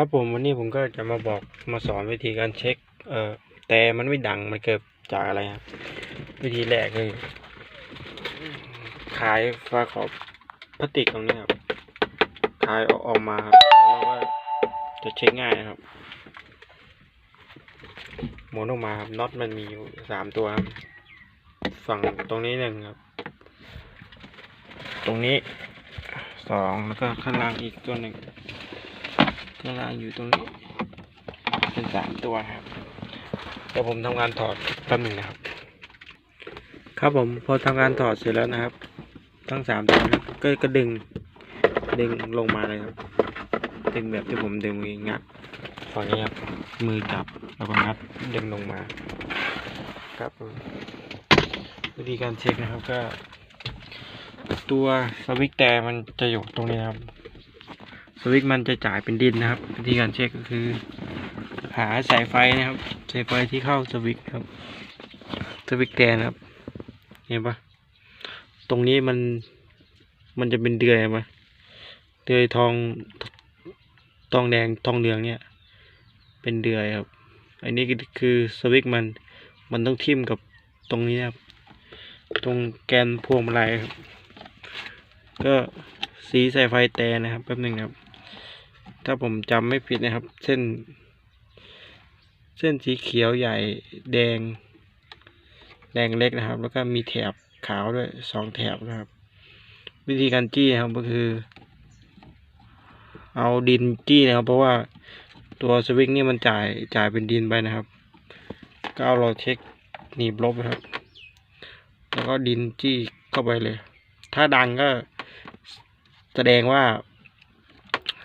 ครับผมวันนี้ผมก็จะมาบอกมาสอนวิธีการเช็ค เอ่อแต่มันไม่ดังมันเกิดจากอะไรครับ วิธีแรกคือขายฝาขอบพลาสติกตรงนี้ครับขายออกออกมาครับแล้วเราก็จะเช็คง่ายนะครับหมุนออกมาครับน็อตมันมีอยู่สามตัวครับฝั่งตรงนี้หนึ่งครับ ตรงนี้สองแล้วก็ข้างล่างอีกตัวหนึ่ง ข้างล่างอยู่ตรงนี้ เป็นสามตัวครับเดี๋ยวผมทำงานถอดแป๊บหนึ่งนะครับ ครับผมพอทำงานถอดเสร็จแล้วนะครับ ทั้งสามตัวนะก็ก็ดึงดึงลงมาเลยครับ ดึงแบบที่ผมดึงมืองัดฝั่งนี้ครับมือจับแล้วก็งัดดึงลงมา ครับวิธีการเช็คนะครับก็ ตัวสวิตช์แต่มันจะอยู่ตรงนี้นะครับ สวิตช์มันจะจ่ายเป็นดินนะครับ วิธีการเช็คก็คือ หาสายไฟนะครับสายไฟที่เข้าสวิตช์ครับสวิตช์แกนครับ เห็นปะตรงนี้มันมันจะเป็นเดือยปะเดือยทองทองแดงทองเหลืองเนี่ย เป็นเดือยครับ อันนี้คือสวิตช์มันมันต้องทิ่มกับตรงนี้ครับ ตรงแกนพวงมาลัยครับ ก็สีสายไฟแต่นะครับแป๊บหนึ่งครับ ถ้าผมจำไม่ผิดนะครับ เส้น เส้นสีเขียวใหญ่แดง แดงเล็กนะครับ แล้วก็มีแถบขาวด้วยสองแถบนะครับ วิธีการจี้นะครับก็คือ เอาดินจี้นะครับ เพราะว่าตัวสวิงนี่มันจ่ายจ่ายเป็นดินไปนะครับ ก็เอาเราเช็คหนีบลบนะครับ แล้วก็ดินจี้เข้าไปเลย ถ้าดังก็แสดงว่า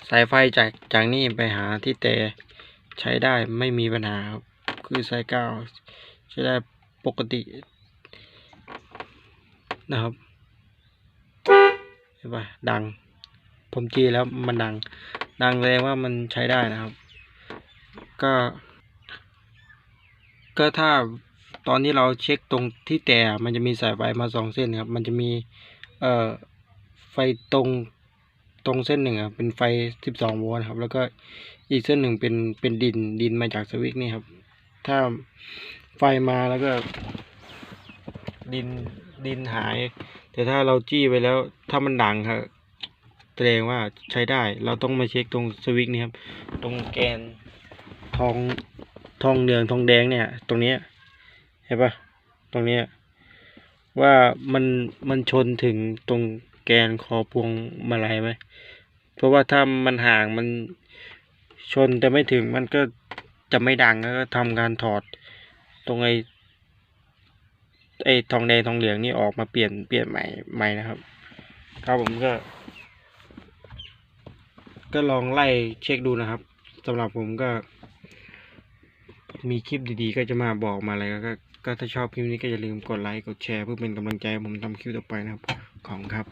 สายไฟจากจากนี่ไปหาที่แต่ใช้ได้ไม่มีปัญหาครับ คือสายเก้าใช้ได้ปกตินะครับเห็นปะดัง ผมจีแล้วมันดัง ดังแสดงว่ามันใช้ได้นะครับ ก็ ก็ถ้าตอนที่เราเช็คตรงที่แต่มันจะมีสายไฟมาสองเส้นครับ มันจะมี เอ่อ ไฟตรง ตรงเส้นหนึ่งอะเป็นไฟสิบสองโวลต์ครับ แล้วก็อีกเส้นหนึ่งเป็นเป็นดินดินมาจากสวิตช์นี่ครับ ถ้าไฟมาแล้วก็ ดินดินหาย แต่ถ้าเราจี้ไปแล้วถ้ามันดังครับแสดงว่าใช้ได้ เราต้องมาเช็คตรงสวิตช์นี่ครับ ตรงแกนทองทองเหลืองทองแดงเนี่ย ตรงนี้เห็นปะตรงนี้ว่ามันมันชนถึงตรง แกนคอพวงมาลัยไหม เพราะว่าถ้ามันห่างมันชนแต่ไม่ถึงมันก็จะไม่ดังแล้วก็ทำการถอดตรงไอ้ไอ้ทองแดงทองเหลืองนี่ออกมาเปลี่ยนเปลี่ยนใหม่ใหม่นะครับ ครับผมก็ ก็ลองไล่เช็คดูนะครับสำหรับผมก็ มีคลิปดีๆก็จะมาบอกมาอะไรก็ ก็ถ้าชอบคลิปนี้ก็อย่าลืมกดไลค์กดแชร์เพื่อเป็นกำลังใจให้ผมทำคลิปต่อไปนะครับ ของครับ